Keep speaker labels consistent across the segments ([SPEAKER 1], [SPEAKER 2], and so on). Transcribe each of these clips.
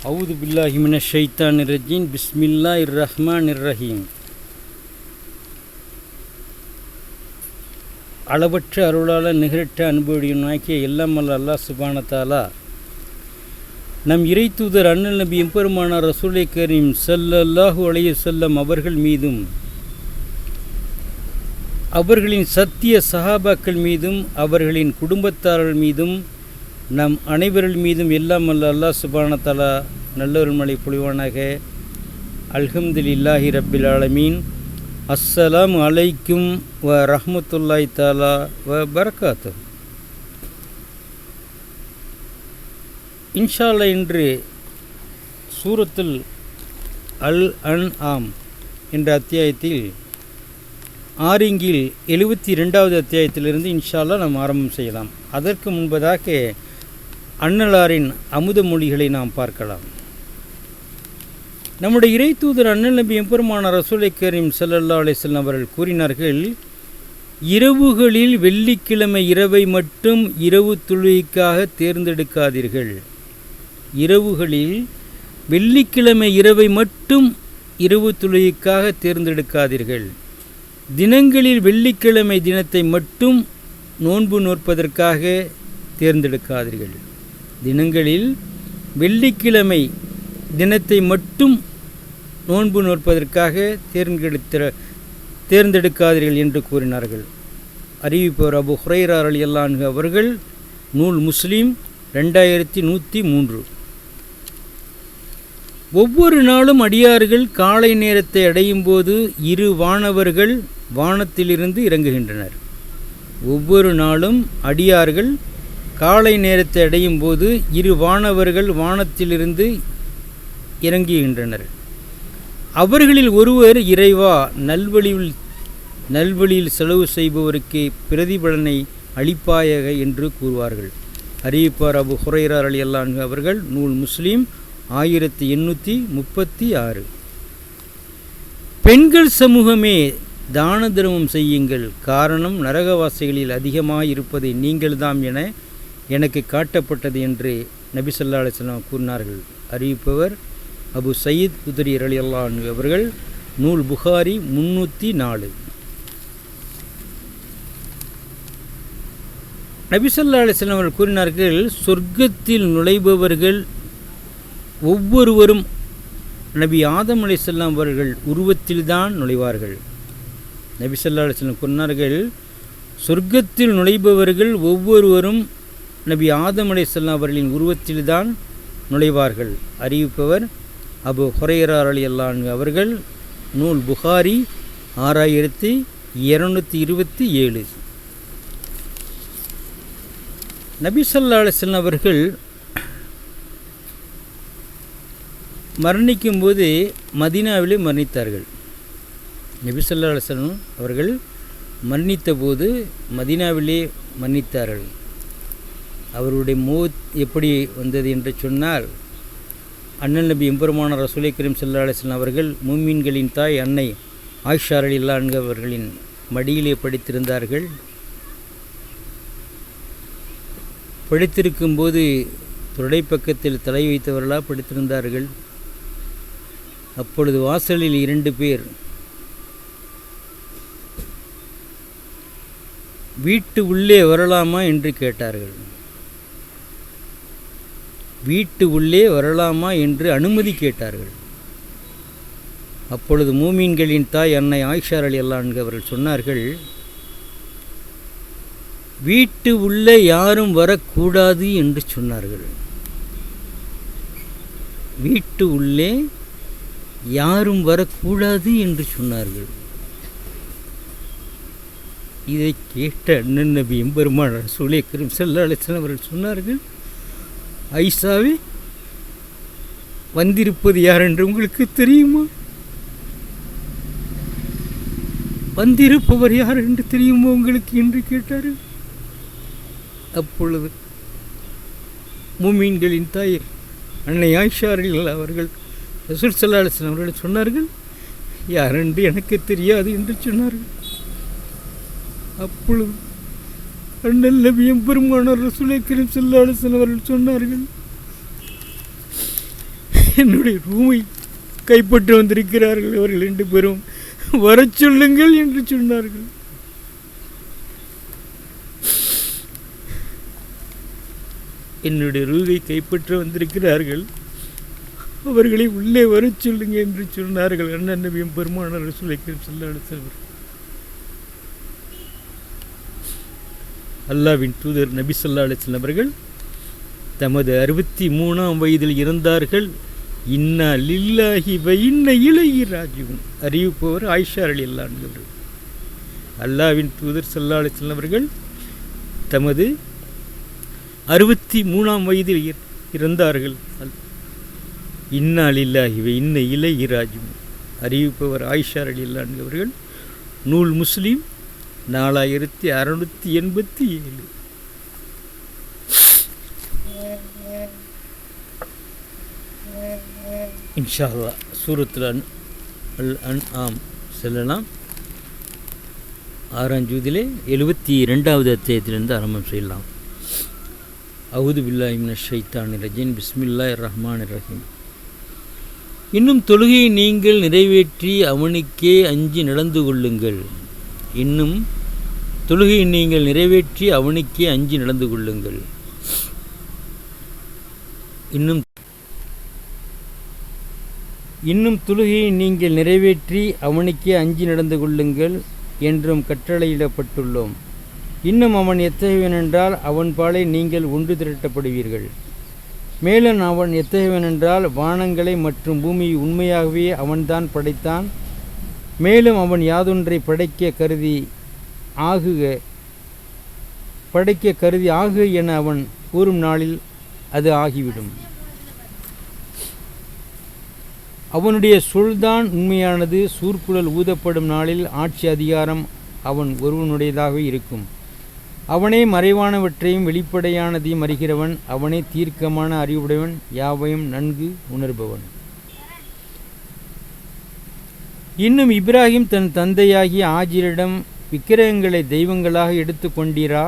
[SPEAKER 1] அவுது பில்லாஹிமின ஷைத்தான் இரஜீன் பிஸ்மில்லா இர் ரஹ்மான் இர் ரஹீம் அளவற்ற அருளால் நிகரற்ற அன்புடையும் நாக்கிய எல்லாம் அல்ல அல்லாஹ் சுபானத்தாலா நம் இறை தூதர் அண்ணல் நபி எம்பெருமானார் ரசூலை கரீம் ஸல்லல்லாஹு அலைய செல்லம் அவர்கள் மீதும் அவர்களின் சத்திய சஹாபாக்கள் மீதும் அவர்களின் குடும்பத்தார்கள் மீதும் நம் அனைவர்கள் மீதும் எல்லாம் அல்ல அல்லாஹ் சுபானத்தாலா நல்லொரு மலை பொழிவானாக அல்ஹம்துலில்லாஹி ரப்பில் ஆலமீன். அஸ்ஸலாம் அலைக்கும் வ ரஹமத்துல்லாய் தாலா வ பரக்காத்து இன்ஷால்லா இன்று சூரத்துல் அல் அன் ஆம் என்ற அத்தியாயத்தில் ஆரிங்கில் எழுபத்தி ரெண்டாவது அத்தியாயத்திலிருந்து இன்ஷால்லா நாம் ஆரம்பம் செய்யலாம். அதற்கு முன்பதாக அன்னலாரின் அமுத மொழிகளை நாம் பார்க்கலாம். நம்முடைய இறை தூதர் அண்ணல் நபி எம்பெருமான ரசூலை கரீம் சல்லல்லா அலிஸ்லாம் அவர்கள் கூறினார்கள் இரவுகளில் வெள்ளிக்கிழமை இரவை மட்டும் இரவு தொழுகைக்காக தேர்ந்தெடுக்காதீர்கள். இரவுகளில் வெள்ளிக்கிழமை இரவை மட்டும் இரவு தொழுகைக்காக தேர்ந்தெடுக்காதீர்கள். தினங்களில் வெள்ளிக்கிழமை தினத்தை மட்டும் நோன்பு நோற்பதற்காக தேர்ந்தெடுக்காதீர்கள். தினங்களில் வெள்ளிக்கிழமை தினத்தை மட்டும் நோன்பு நோற்பதற்காக தேர்ந்தெடுத்த தேர்ந்தெடுக்காதீர்கள் என்று கூறினார்கள். அறிவிப்பவர் அபு ஹுரைரார் அலி அல்லான்கு அவர்கள் நூல் முஸ்லீம் ரெண்டாயிரத்தி நூற்றி மூன்று. ஒவ்வொரு நாளும் அடியார்கள் காலை நேரத்தை அடையும் போது இரு வானவர்கள் வானத்திலிருந்து இறங்குகின்றனர். ஒவ்வொரு நாளும் அடியார்கள் காலை நேரத்தை அடையும் போது இரு வானவர்கள் வானத்திலிருந்து இறங்குகின்றனர். அவர்களில் ஒருவர் இறைவா நல்வழியில் நல்வழியில் செலவு செய்பவருக்கு பிரதிபலனை அளிப்பாயக என்று கூறுவார்கள். அறிவிப்பார் அபு ஹுரைரார் அலி அல்லான் அவர்கள் நூல் முஸ்லீம் ஆயிரத்தி எண்ணூற்றி முப்பத்தி ஆறு. பெண்கள் சமூகமே தான தர்மம் செய்யுங்கள். காரணம் நரகவாசிகளில் அதிகமாக இருப்பதை நீங்கள்தாம் என எனக்கு காட்டப்பட்டது என்று நபி சொல்லா அலிஸ்லாம் கூறினார்கள். அறிவிப்பவர் அபு சயீத் குதிரி அலி அல்லான் அவர்கள் நூல் புகாரி முன்னூற்றி நாலு. நபிசல்லா அலிஸ்லாம் அவர்கள் கூறினார்கள் சொர்க்கத்தில் நுழைபவர்கள் ஒவ்வொருவரும் நபி ஆதம் அலிசல்லாம் அவர்கள் உருவத்தில்தான் நுழைவார்கள். நபிசல்லா அலிஸ்லாம் கூறினார்கள் சொர்க்கத்தில் நுழைபவர்கள் ஒவ்வொருவரும் நபி ஆதம் அலிசல்லாம் அவர்களின் உருவத்தில்தான் நுழைவார்கள். அறிவிப்பவர் அபு ஹொரையரார் அலி அல்லான் அவர்கள். நூல் புகாரி ஆறாயிரத்தி இரநூத்தி இருபத்தி ஏழு. நபி சொல்லா அலிஸ்லாம் அவர்கள் மரணிக்கும்போது மதினாவிலே மரணித்தார்கள். நபி சொல்லா அவர்கள் மரணித்த போது மதினாவிலே மரணித்தார்கள். அவருடைய மோத் எப்படி வந்தது என்று சொன்னால் அண்ணன் நபி எம்பெருமான ரசூலை கரீம் சல்லா அலிஸ்லாம் அவர்கள் மூமீன்களின் தாய் அன்னை ஆயிஷார் அலி அவர்களின் மடியிலே படித்திருந்தார்கள். படித்திருக்கும்போது தொடை பக்கத்தில் தலை வைத்தவர்களாக படித்திருந்தார்கள். அப்பொழுது வாசலில் இரண்டு பேர் வீட்டு உள்ளே வரலாமா என்று கேட்டார்கள். வீட்டு உள்ளே வரலாமா என்று அனுமதி கேட்டார்கள். அப்பொழுது மூமீன்களின் தாய் அன்னை ஆயிஷார் அலி அல்லான்கு அவர்கள் சொன்னார்கள் வீட்டு உள்ளே யாரும் வரக்கூடாது என்று சொன்னார்கள். வீட்டு உள்ளே யாரும் வரக்கூடாது என்று சொன்னார்கள். இதை கேட்ட அண்ணன் நபி எம்பெருமானார் சூலே கரீம் செல்லா அவர்கள் சொன்னார்கள் ஐசாவே வந்திருப்பது யார் என்று உங்களுக்கு தெரியுமா? வந்திருப்பவர் யார் என்று தெரியுமா உங்களுக்கு என்று கேட்டார் அப்பொழுது மூமீன்களின் தாய் அன்னை ஆயிஷார்கள் அவர்கள் ரசூல் சல்லா அவர்கள் சொன்னார்கள் யார் என்று எனக்கு தெரியாது என்று சொன்னார்கள். அப்பொழுது அண்ணல் நபியும் பெருமானார் ரசூலை கரீம் ஸல்லல்லாஹு அலைஹி அவர்கள் சொன்னார்கள். என்னுடைய ரூமை கைப்பற்றி வந்திருக்கிறார்கள் அவர்கள் ரெண்டு பேரும். வர சொல்லுங்கள் என்று சொன்னார்கள். என்னுடைய ரூவை கைப்பற்ற வந்திருக்கிறார்கள். அவர்களை உள்ளே வர சொல்லுங்கள் என்று சொன்னார்கள் அண்ணன் நபியும் பெருமானார் சுலைக்கம் செல்லாடு அவர்கள் அல்லாவின் தூதர் நபி சொல்லா அலிஸ்லாம் அவர்கள் தமது அறுபத்தி மூணாம் வயதில் இருந்தார்கள் இன்னா லில்லாஹி இன்ன இளைய ராஜீவன் அறிவிப்பவர் ஆயிஷா அலி அல்லான்வர் அல்லாவின் தூதர் சல்லா அலிஸ்லாம் அவர்கள் தமது அறுபத்தி மூணாம் வயதில் இற- இறந்தார்கள். அல்- இன்னா லில்லாஹி இன்ன இளையி ராஜுவும் அறிவிப்பவர் ஆயிஷா அலி அல்லான்கிறவர்கள் நூல் முஸ்லீம் நாலாயிரத்தி அறுநூற்றி எண்பத்தி ஏழு. இன்ஷா சூரத்தில் அன் அல் அன் ஆம் செல்லலாம். ஆறாம் ஜூதிலே எழுபத்தி ரெண்டாவது அத்தியாயத்திலிருந்து ஆரம்பம் செய்யலாம். அவுது பில்லாஹிமின ஷைத்தான் ரஜீன் பிஸ்மில்லா ரஹ்மான் ரஹீம். இன்னும் தொழுகையை நீங்கள் நிறைவேற்றி அவனுக்கே அஞ்சி நடந்து கொள்ளுங்கள். இன்னும் தொழுகை நீங்கள் நிறைவேற்றி அவனுக்கே அஞ்சி நடந்து கொள்ளுங்கள். இன்னும் இன்னும் தொழுகையை நீங்கள் நிறைவேற்றி அவனுக்கே அஞ்சி நடந்து கொள்ளுங்கள் என்றும் கட்டளையிடப்பட்டுள்ளோம். இன்னும் அவன் எத்தகையவனென்றால் அவன் பாலை நீங்கள் ஒன்று திரட்டப்படுவீர்கள். மேலும் அவன் எத்தகையவனென்றால் வானங்களை மற்றும் பூமியை உண்மையாகவே அவன்தான் படைத்தான். மேலும் அவன் யாதொன்றை படைக்க கருதி ஆகுக. படைக்க கருதி ஆகு என அவன் கூறும் நாளில் அது ஆகிவிடும். அவனுடைய சொல்தான் உண்மையானது சூர்க்குழல் ஊதப்படும் நாளில் ஆட்சி அதிகாரம் அவன் ஒருவனுடையதாக இருக்கும். அவனே மறைவானவற்றையும் வெளிப்படையானதையும் அறிகிறவன் அவனே தீர்க்கமான அறிவுடையவன் யாவையும் நன்கு உணர்பவன். இன்னும் இப்ராஹிம் தன் தந்தையாகிய ஆஜிரிடம் விக்கிரகங்களை தெய்வங்களாக எடுத்துக்கொண்டீரா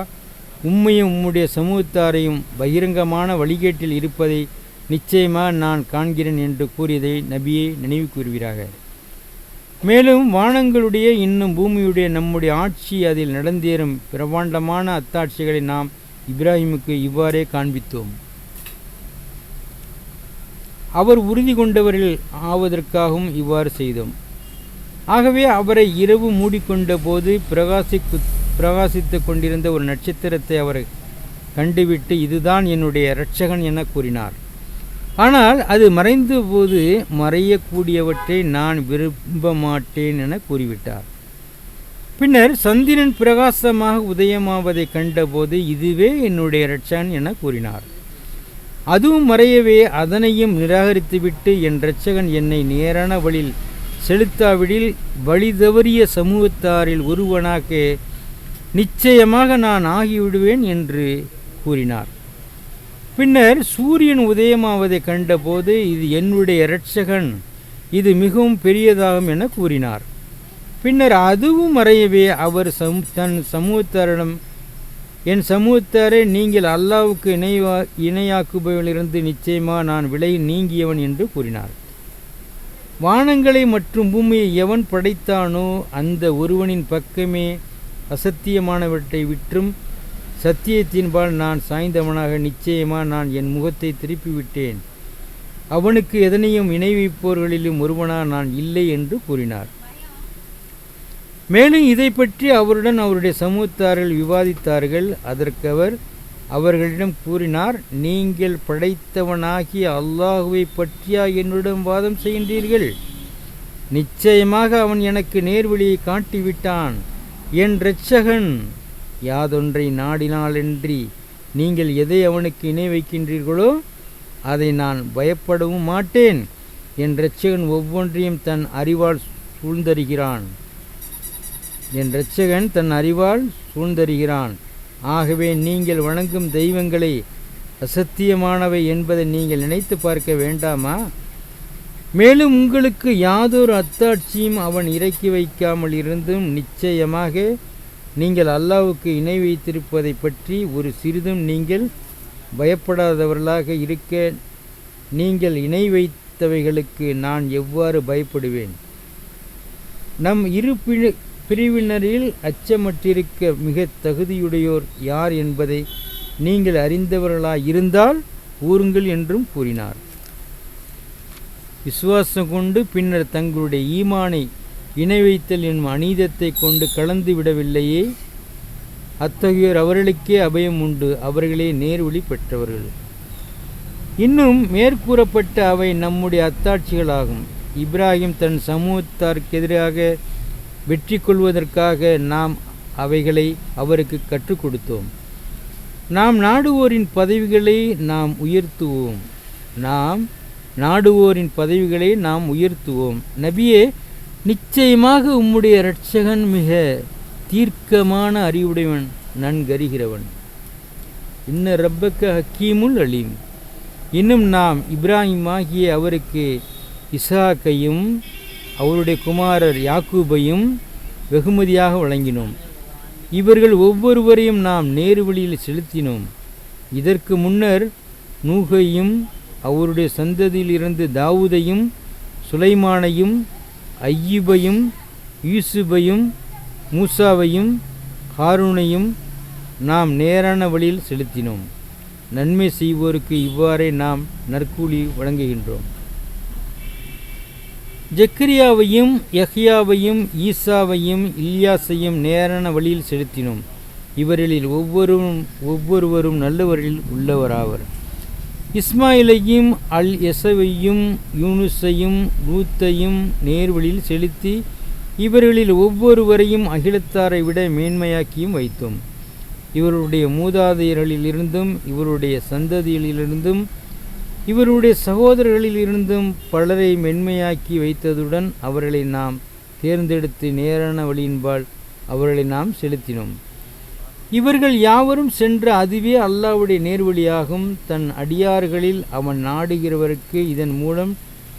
[SPEAKER 1] உம்மையும் உம்முடைய சமூகத்தாரையும் பகிரங்கமான வழிகேட்டில் இருப்பதை நிச்சயமாக நான் காண்கிறேன் என்று கூறியதை நபியை நினைவு கூறுகிறாக மேலும் வானங்களுடைய இன்னும் பூமியுடைய நம்முடைய ஆட்சி அதில் நடந்தேறும் பிரமாண்டமான அத்தாட்சிகளை நாம் இப்ராஹிமுக்கு இவ்வாறே காண்பித்தோம். அவர் உறுதி கொண்டவர்கள் ஆவதற்காகவும் இவ்வாறு செய்தோம். ஆகவே அவரை இரவு மூடிக்கொண்ட போது பிரகாசிக்கு பிரகாசித்து கொண்டிருந்த ஒரு நட்சத்திரத்தை அவர் கண்டுவிட்டு இதுதான் என்னுடைய இரட்சகன் என கூறினார். ஆனால் அது மறைந்த போது மறையக்கூடியவற்றை நான் விரும்ப மாட்டேன் என கூறிவிட்டார். பின்னர் சந்திரன் பிரகாசமாக உதயமாவதை கண்டபோது இதுவே என்னுடைய இரட்சகன் என கூறினார். அதுவும் மறையவே அதனையும் நிராகரித்துவிட்டு என் இரட்சகன் என்னை நேரான வழியில் செலுத்தாவிடில் வழி தவறிய சமூகத்தாரில் ஒருவனாக நிச்சயமாக நான் ஆகிவிடுவேன் என்று கூறினார். பின்னர் சூரியன் உதயமாவதை கண்டபோது இது என்னுடைய இரட்சகன் இது மிகவும் பெரியதாகும் என கூறினார். பின்னர் அதுவும் மறையவே அவர் சம் தன் சமூகத்தாரிடம் என் சமூகத்தாரே நீங்கள் அல்லாவுக்கு இணைவா இணையாக்குபவனிலிருந்து நிச்சயமாக நான் விலை நீங்கியவன் என்று கூறினார். வானங்களை மற்றும் பூமியை எவன் படைத்தானோ அந்த ஒருவனின் பக்கமே அசத்தியமானவற்றை விற்றும் சத்தியத்தின்பால் நான் சாய்ந்தவனாக நிச்சயமாக நான் என் முகத்தை திருப்பிவிட்டேன். அவனுக்கு எதனையும் இணை வைப்பவர்களிலும் ஒருவனாக நான் இல்லை என்று கூறினார். மேலும் இதை பற்றி அவருடன் அவருடைய சமூகத்தார்கள் விவாதித்தார்கள். அதற்கு அவர் அவர்களிடம் கூறினார் நீங்கள் படைத்தவனாகிய அல்லாஹுவை பற்றியா என்னிடம் வாதம் செய்கின்றீர்கள்? நிச்சயமாக அவன் எனக்கு நேர்வழியை காட்டிவிட்டான். என் இரட்சகன் யாதொன்றை நாடினாலன்றி நீங்கள் எதை அவனுக்கு இணை வைக்கின்றீர்களோ அதை நான் பயப்படவும் மாட்டேன். என் இரட்சகன் ஒவ்வொன்றையும் தன் அறிவால் சூழ்ந்தருகிறான் என் இரட்சகன் தன் அறிவால் சூழ்ந்தருகிறான் ஆகவே நீங்கள் வணங்கும் தெய்வங்களை அசத்தியமானவை என்பதை நீங்கள் நினைத்து பார்க்க வேண்டாமா? மேலும் உங்களுக்கு யாதொரு அத்தாட்சியும் அவன் இறக்கி வைக்காமல் இருந்தும் நிச்சயமாக நீங்கள் அல்லாவுக்கு இணை வைத்திருப்பதை பற்றி ஒரு சிறிதும் நீங்கள் பயப்படாதவர்களாக இருக்க நீங்கள் இணை வைத்தவைகளுக்கு நான் எவ்வாறு பயப்படுவேன்? நம் இரு பிரிவினரில் அச்சமற்றிருக்க மிக தகுதியுடையோர் யார் என்பதை நீங்கள் அறிந்தவர்களாய் இருந்தால் கூறுங்கள் என்றும் கூறினார். விசுவாசம் கொண்டு பின்னர் தங்களுடைய ஈமானை இணை வைத்தல் என்னும் அநீதத்தை கொண்டு கலந்து விடவில்லையே. அத்தகையோர் அவர்களுக்கே அபயம் உண்டு அவர்களே நேர்வழி பெற்றவர்கள். இன்னும் மேற்கூறப்பட்ட அவை நம்முடைய அத்தாட்சிகளாகும். இப்ராஹிம் தன் சமூகத்தாருக்கு எதிராக வெற்றி கொள்வதற்காக நாம் அவைகளை அவருக்கு கற்றுக் கொடுத்தோம் நாம் நாடுவோரின் பதவிகளை நாம் உயர்த்துவோம். நாம் நாடுவோரின் பதவிகளை நாம் உயர்த்துவோம். நபியே நிச்சயமாக உம்முடைய இரட்சகன் மிக தீர்க்கமான அறிவுடையவன் நன்கறிகிறவன். இன்ன ரப்பக்க ஹக்கீமுல் அலீம். இன்னும் நாம் இப்ராஹிம் ஆகிய அவருக்கு இசாக்கையும் அவருடைய குமாரர் யாக்கூபையும் வெகுமதியாக வழங்கினோம். இவர்கள் ஒவ்வொருவரையும் நாம் நேரு வழியில் செலுத்தினோம். இதற்கு முன்னர் நூகையும் அவருடைய சந்ததியிலிருந்து தாவூதையும் சுலைமானையும் ஐயூபையும் யூசுபையும் மூசாவையும் ஹாரூனையும் நாம் நேரான வழியில் செலுத்தினோம். நன்மை செய்வோருக்கு இவ்வாறே நாம் நற்கூலி வழங்குகின்றோம். ஜக்கரியாவையும் யஹ்யாவையும் ஈசாவையும் இல்யாஸையும் நேரான வழியில் செலுத்தினோம். இவர்களில் ஒவ்வொருவரும் ஒவ்வொருவரும் நல்லவரில் உள்ளவராவர். இஸ்மாயிலையும் அல் எசவையும் யூனுஸையும் லூத்தையும் நேர்வழியில் செலுத்தி இவர்களில் ஒவ்வொருவரையும் அகிலத்தாரை விட மேன்மையாக்கியும் வைத்தோம். இவருடைய மூதாதையர்களிலிருந்தும் இவருடைய சந்ததியிலிருந்தும் இவருடைய சகோதரர்களில் இருந்தும் பலரை மென்மையாக்கி வைத்ததுடன் அவர்களை நாம் தேர்ந்தெடுத்து நேரான வழியின்பால் அவர்களை நாம் செலுத்தினோம். இவர்கள் யாவரும் சென்ற அதுவே அல்லாவுடைய நேர்வழியாகும். தன் அடியார்களில் அவன் நாடுகிறவருக்கு இதன் மூலம்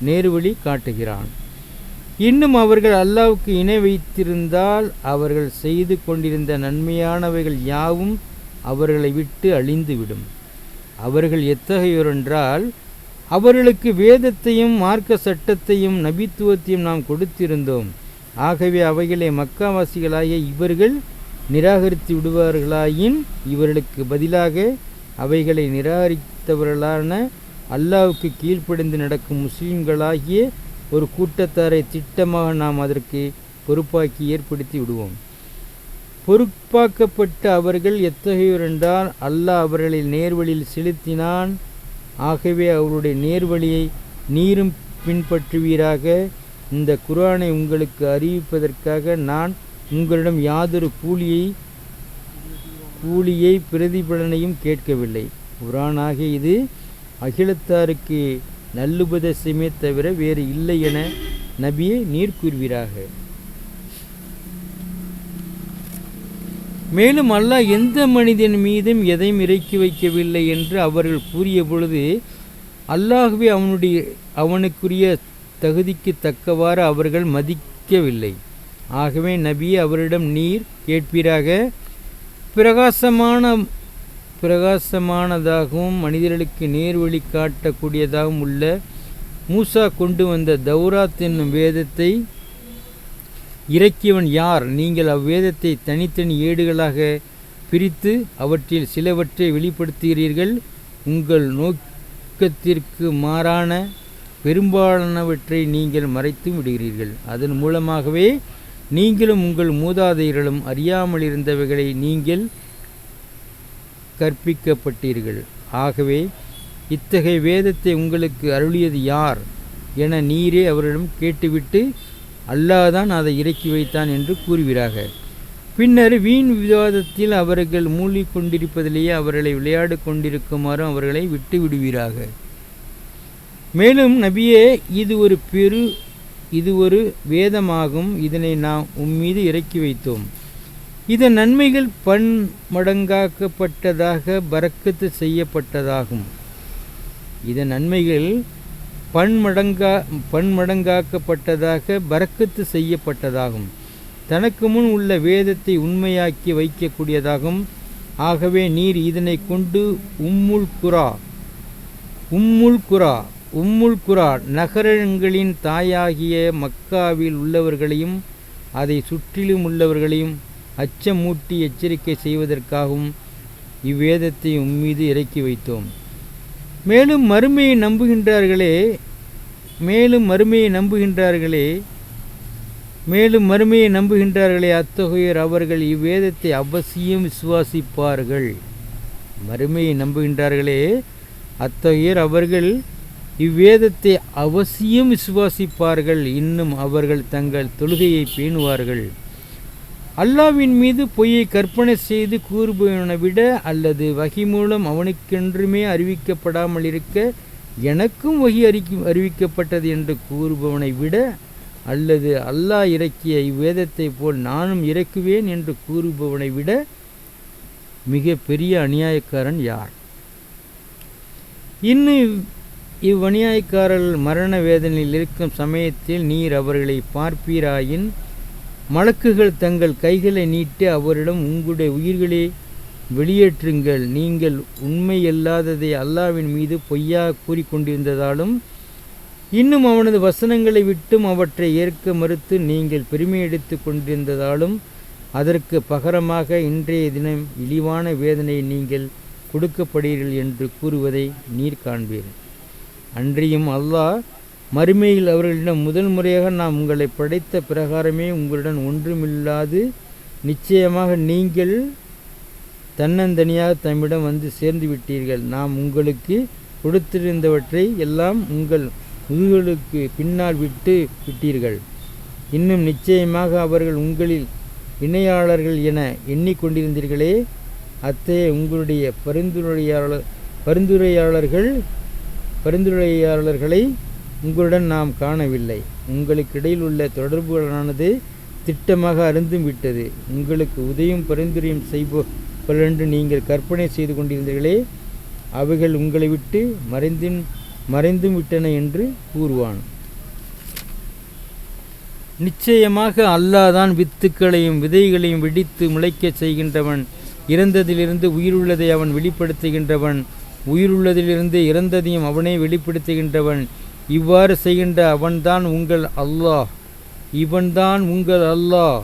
[SPEAKER 1] நேர்வழி காட்டுகிறான். இன்னும் அவர்கள் அல்லாவுக்கு இணை வைத்திருந்தால் அவர்கள் செய்து கொண்டிருந்த நன்மையானவைகள் யாவும் அவர்களை விட்டு அழிந்துவிடும். அவர்கள் எத்தகையோர் என்றால் அவர்களுக்கு வேதத்தையும் மார்க்க சட்டத்தையும் நபித்துவத்தையும் நாம் கொடுத்திருந்தோம். ஆகவே அவைகளை மக்காவாசிகளாகிய இவர்கள் நிராகரித்து விடுவார்களாயின் இவர்களுக்கு பதிலாக அவைகளை நிராகரித்தவர்களான அல்லாவுக்கு கீழ்ப்படிந்து நடக்கும் முஸ்லிம்களாகிய ஒரு கூட்டத்தாரை திட்டமாக நாம் அதற்கு பொறுப்பாக்கி ஏற்படுத்தி விடுவோம். பொறுப்பாக்கப்பட்ட அவர்கள் எத்தகையோர் என்றால் அல்லாஹ் அவர்களை நேர்வழியில் செலுத்தினான். ஆகவே அவருடைய நேர்வழியை நீரும் பின்பற்றுவீராக. இந்த குரானை உங்களுக்கு அறிவிப்பதற்காக நான் உங்களிடம் யாதொரு கூலியை கூலியை பிரதிபலனையும் கேட்கவில்லை. குரானாக இது அகிலத்தாருக்கு நல்லுபதேசமே தவிர வேறு இல்லை என நபியை நீர் கூறுவீராக. மேலும் அல்லாஹ் எந்த மனிதன் மீதும் எதையும் இறக்கி வைக்கவில்லை என்று அவர்கள் கூறிய பொழுது அல்லாகவே அவனுடைய அவனுக்குரிய தகுதிக்கு தக்கவாறு அவர்கள் மதிக்கவில்லை. ஆகவே நபியை அவரிடம் நீர் கேட்பீராக. பிரகாசமான பிரகாசமானதாகவும் மனிதர்களுக்கு நேர்வழி காட்டக்கூடியதாகவும் உள்ள மூசா கொண்டு வந்த தௌராத் என்னும் வேதத்தை இறக்கியவன் யார்? நீங்கள் அவ்வேதத்தை தனித்தனி ஏடுகளாக பிரித்து அவற்றில் சிலவற்றை வெளிப்படுத்துகிறீர்கள். உங்கள் நோக்கத்திற்கு மாறான பெரும்பாலானவற்றை நீங்கள் மறைத்தும் விடுகிறீர்கள். அதன் மூலமாகவே நீங்களும் உங்கள் மூதாதையர்களும் அறியாமல் இருந்தவைகளை நீங்கள் கற்பிக்கப்பட்டீர்கள். ஆகவே இத்தகைய வேதத்தை உங்களுக்கு அருளியது யார்? என நீரே அவரிடம் கேட்டுவிட்டு அல்லாதான் அதை இறக்கி வைத்தான் என்று கூறுகிறார்கள் பின்னர் வீண் விவாதத்தில் அவர்கள் மூழ்கி கொண்டிருப்பதிலேயே அவர்களை விளையாடு கொண்டிருக்குமாறும் அவர்களை விட்டு விடுவீராக. மேலும் நபியே இது ஒரு பெரு இது ஒரு வேதமாகும். இதனை நாம் உம்மீது இறக்கி வைத்தோம். இதன் நன்மைகள் பன்மடங்காக்கப்பட்டதாக பறக்கத்து செய்யப்பட்டதாகும். இதன் நன்மைகள் பன்மடங்கா பன்மடங்காக்கப்பட்டதாக பறக்கத்து செய்யப்பட்டதாகும். தனக்கு முன் உள்ள வேதத்தை உண்மையாக்கி வைக்கக்கூடியதாகும். ஆகவே நீர் இதனை கொண்டு உம்முல் குரா உம்முல் குரா உம்முல் குரா நகரங்களின் தாயாகிய மக்காவில் உள்ளவர்களையும் அதை சுற்றிலும் உள்ளவர்களையும் அச்சமூட்டி எச்சரிக்கை செய்வதற்காகவும் இவ்வேதத்தை உம்மீது இறக்கி வைத்தோம். மேலும் மறுமையை நம்புகின்றார்களே மேலும் மறுமையை நம்புகின்றார்களே மேலும் மறுமையை நம்புகின்றார்களே அத்தகையோர் அவர்கள் இவ்வேதத்தை அவசியம் விசுவாசிப்பார்கள். மறுமையை நம்புகின்றார்களே அத்தகையோர் அவர்கள் இவ்வேதத்தை அவசியம் விசுவாசிப்பார்கள். இன்னும் அவர்கள் தங்கள் தொழுகையை பேணுவார்கள். அல்லாவின் மீது பொய்யை கற்பனை செய்து கூறுபவனை விட அல்லது வகி மூலம் அவனுக்கென்றுமே அறிவிக்கப்படாமல் இருக்க எனக்கும் வகி அறிக்கி அறிவிக்கப்பட்டது என்று கூறுபவனை விட அல்லது அல்லாஹ் இறக்கிய இவ்வேதத்தை போல் நானும் இறக்குவேன் என்று கூறுபவனை விட மிக பெரிய அநியாயக்காரன் யார்? இன்னும் இவ்வநியாயக்காரர்கள் மரண வேதனையில் இருக்கும் சமயத்தில் நீர் அவர்களை பார்ப்பீராயின் மலக்குகள் தங்கள் கைகளை நீட்டி அவரிடம் உங்களுடைய உயிர்களே வெளியேற்றுங்கள். நீங்கள் உண்மையல்லாததை அல்லாவின் மீது பொய்யா கூறிக்கொண்டிருந்ததாலும் இன்னும் அவனது வசனங்களை விட்டும் அவற்றை ஏற்க மறுத்து நீங்கள் பெருமை எடுத்து கொண்டிருந்ததாலும் அதற்கு பகரமாக இன்றைய தினம் இழிவான வேதனையை நீங்கள் கொடுக்கப்படுகிறீர்கள் என்று கூறுவதை நீர் காண்பீர் அன்றியும் அல்லாஹ் மறுமையில் அவர்களிடம் முதல் முறையாக நாம் உங்களை படைத்த பிரகாரமே உங்களுடன் ஒன்றுமில்லாது நிச்சயமாக நீங்கள் தன்னந்தனியாக தம்மிடம் வந்து சேர்ந்து விட்டீர்கள். நாம் உங்களுக்கு கொடுத்திருந்தவற்றை எல்லாம் உங்கள் முதுகளுக்கு பின்னால் விட்டு விட்டீர்கள். இன்னும் நிச்சயமாக அவர்கள் உங்களில் இணையாளர்கள் என எண்ணிக்கொண்டிருந்தீர்களே. அத்தகைய உங்களுடைய பரிந்துரையாளர் பரிந்துரையாளர்கள் பரிந்துரையாளர்களை உங்களுடன் நாம் காணவில்லை. உங்களுக்கு இடையில் உள்ள தொடர்புகளானது திட்டமாக அருந்தும் விட்டது. உங்களுக்கு உதவியும் பரிந்துரையும் செய்பவர்கள் என்று நீங்கள் கற்பனை செய்து கொண்டிருந்தீர்களே அவைகள் உங்களை விட்டு மறைந்தும் மறைந்தும் விட்டன என்று கூறுவான். நிச்சயமாக அல்லாதான் வித்துக்களையும் விதைகளையும் வெடித்து முளைக்கச் செய்கின்றவன். இறந்ததிலிருந்து உயிருள்ளதை அவன் வெளிப்படுத்துகின்றவன். உயிருள்ளதிலிருந்து இறந்ததையும் அவனே வெளிப்படுத்துகின்றவன். இவ்வாறு செய்கின்ற அவன்தான் உங்கள் அல்லாஹ். இவன்தான் உங்கள் அல்லாஹ்.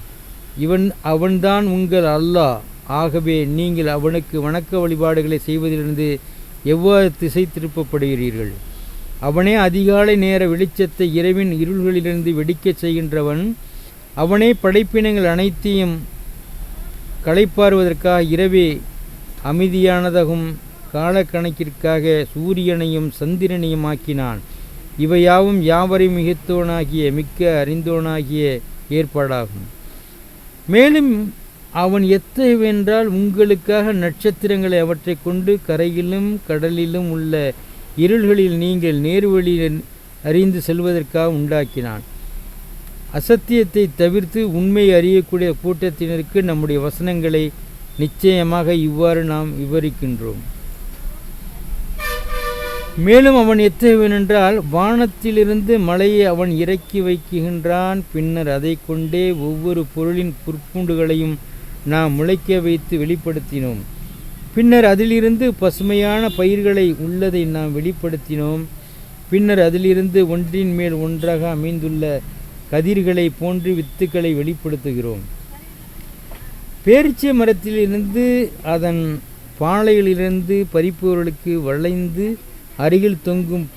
[SPEAKER 1] இவன் அவன்தான் உங்கள் அல்லாஹ். ஆகவே நீங்கள் அவனுக்கு வணக்க வழிபாடுகளை செய்வதிலிருந்து எவ்வாறு திசை திருப்பப்படுகிறீர்கள்? அவனே அதிகாலை நேர வெளிச்சத்தை இரவின் இருள்களிலிருந்து வெடிக்கச் செய்கின்றவன். அவனே படைப்பினங்கள் அனைத்தையும் களைப்பாறுவதற்காக இரவே அமைதியானதாகும். காலக்கணக்கிற்காக சூரியனையும் சந்திரனையும் ஆக்கினான். இவையாவும் யாவரையும் மிகத்தோனாகிய மிக்க அறிந்தோனாகிய ஏற்பாடாகும். மேலும் அவன் எத்தகையவென்றால் உங்களுக்காக நட்சத்திரங்களை அவற்றை கொண்டு கரையிலும் கடலிலும் உள்ள இருள்களில் நீங்கள் நேர்வழியில் அறிந்து செல்வதற்காக உண்டாக்கினான். அசத்தியத்தை தவிர்த்து உண்மை அறியக்கூடிய கூட்டத்தினருக்கு நம்முடைய வசனங்களை நிச்சயமாக இவ்வாறு நாம் விவரிக்கின்றோம். மேலும் அவன் எத்தகையவனென்றால் வானத்திலிருந்து மலையை அவன் இறக்கி வைக்குகின்றான். பின்னர் அதை கொண்டே ஒவ்வொரு பொருளின் புற்பூண்டுகளையும் நாம் முளைக்க வைத்து வெளிப்படுத்தினோம். பின்னர் அதிலிருந்து பசுமையான பயிர்களை உள்ளதை நாம் வெளிப்படுத்தினோம். பின்னர் அதிலிருந்து ஒன்றின் மேல் ஒன்றாக அமைந்துள்ள கதிர்களை போன்று வித்துக்களை வெளிப்படுத்துகிறோம். பேரிச்சை மரத்திலிருந்து அதன் பாளையிலிருந்து பறிப்பவர்களுக்கு வளைந்து அருகில் தொங்கும்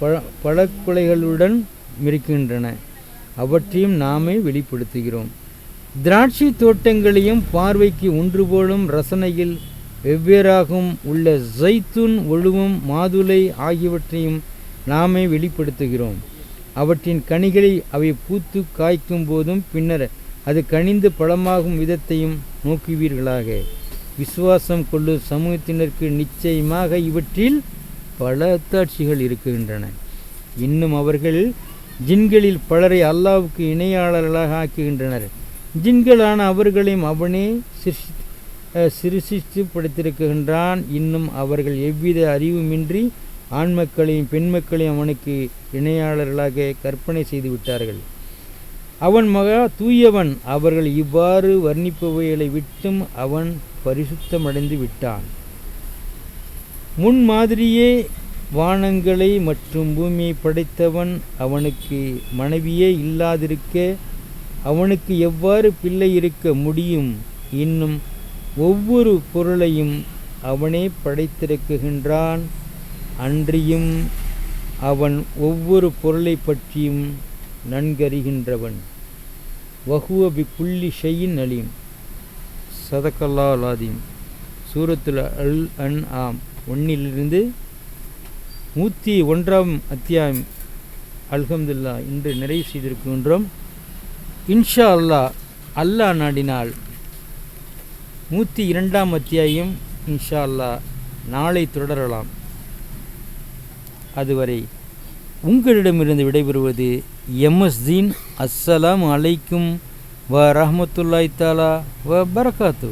[SPEAKER 1] பழ பழக்குலைகளுடன் இருக்கின்றன அவற்றையும் நாமே வெளிப்படுத்துகிறோம். திராட்சை தோட்டங்களையும் பார்வைக்கு ஒன்று போலும் ரசனையில் வெவ்வேறாகவும் உள்ள ஜைத்துன் ஒழுவும் மாதுளை ஆகியவற்றையும் நாமே வெளிப்படுத்துகிறோம். அவற்றின் கனிகளை அவை பூத்து காய்க்கும் போதும் பின்னர் அது கனிந்து பழமாகும் விதத்தையும் நோக்குவீர்களாக. விசுவாசம் கொள்ளும் சமூகத்தினருக்கு நிச்சயமாக இவற்றில் பல அத்தாட்சிகள் இருக்கின்றன. இன்னும் அவர்கள் ஜின்களில் பலரை அல்லாவுக்கு இணையாளர்களாக ஆக்குகின்றனர். ஜின்களான அவர்களையும் அவனே சிருஷி சிருஷித்து படுத்திருக்கின்றான் இன்னும் அவர்கள் எவ்வித அறிவுமின்றி ஆண் மக்களையும் பெண் மக்களையும் அவனுக்கு இணையாளர்களாக கற்பனை செய்து விட்டார்கள் அவன் மகா தூயவன். அவர்கள் இவ்வாறு வர்ணிப்பவைகளை விட்டும் அவன் பரிசுத்தமடைந்து விட்டான். முன் மாதிரியே வானங்களை மற்றும் பூமியை படைத்தவன் அவனுக்கு மனைவியே இல்லாதிருக்க அவனுக்கு எவ்வாறு பிள்ளை இருக்க முடியும்? இன்னும் ஒவ்வொரு பொருளையும் அவனே படைத்திருக்குகின்றான். அன்றியும் அவன் ஒவ்வொரு பொருளை பற்றியும் நன்கறிகின்றவன். வஹுவ பி புள்ளி ஷையின் அலீம். சதக்கல்லா அலாதீம் அல் அன் ஆம் ஒன்னிலிருந்து நூற்றி ஒன்றாம் அத்தியாயம். அல்ஹம்துல்லா இன்று நிறைவு செய்திருக்கின்றோம். இன்ஷா அல்லா அல்லாஹ் நாடினால் நூற்றி இரண்டாம் அத்தியாயம் இன்ஷா அல்லாஹ் நாளை தொடரலாம். அதுவரை உங்களிடமிருந்து விடைபெறுவது எம்எஸ் தீன் அஸ்ஸலாம் அலைக்கும் வ ரஹமத்துல்லாய் தாலா வ பரகாத்து